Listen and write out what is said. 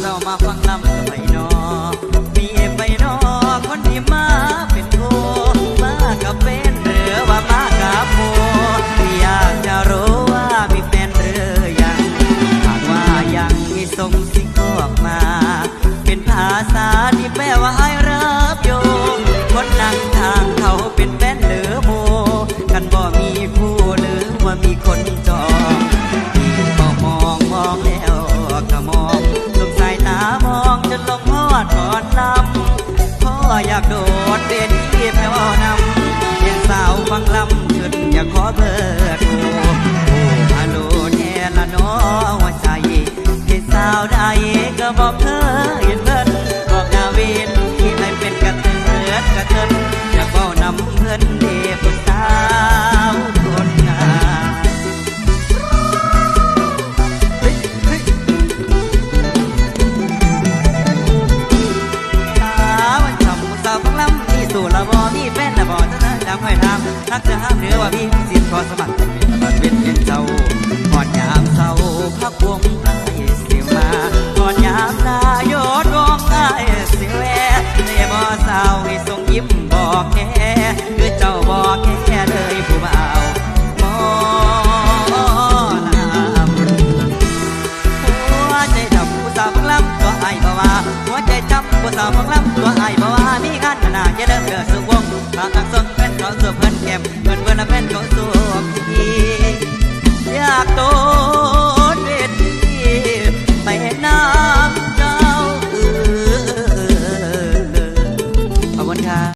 让我妈 อดดเด่นที่แปลว่านำเพียงสาวฟังลำขึ้นอยากขอเบอร์โทรโอ้ฮัลโหลแน่ละน้อหัวใจที่สาวได้ก็บอกเธอเห็นเพิ่นบอ น้ำห้อยทางทักจะห้ามหรือว่าพี่สิทธิ์ขอสมัครเป็นตลอดเป็นเป็นเจ้าก่อนยามเศร้าพักวงไอเสียมาก่อนยามตายดวงไอเสียแวในบ่อสาวให้ส่งยิ้มบอกแน่คือเจ้าบอกแค่เลยผู้บ่าวมอลำหัวใจดำผู้สาวฟังลำตัวไอบ่ว่าหัวใจจำผู้สาวฟังลำตัวไอบ่ว่ามีงานขนาดจะเดินเดือดสุวงตาตั้ง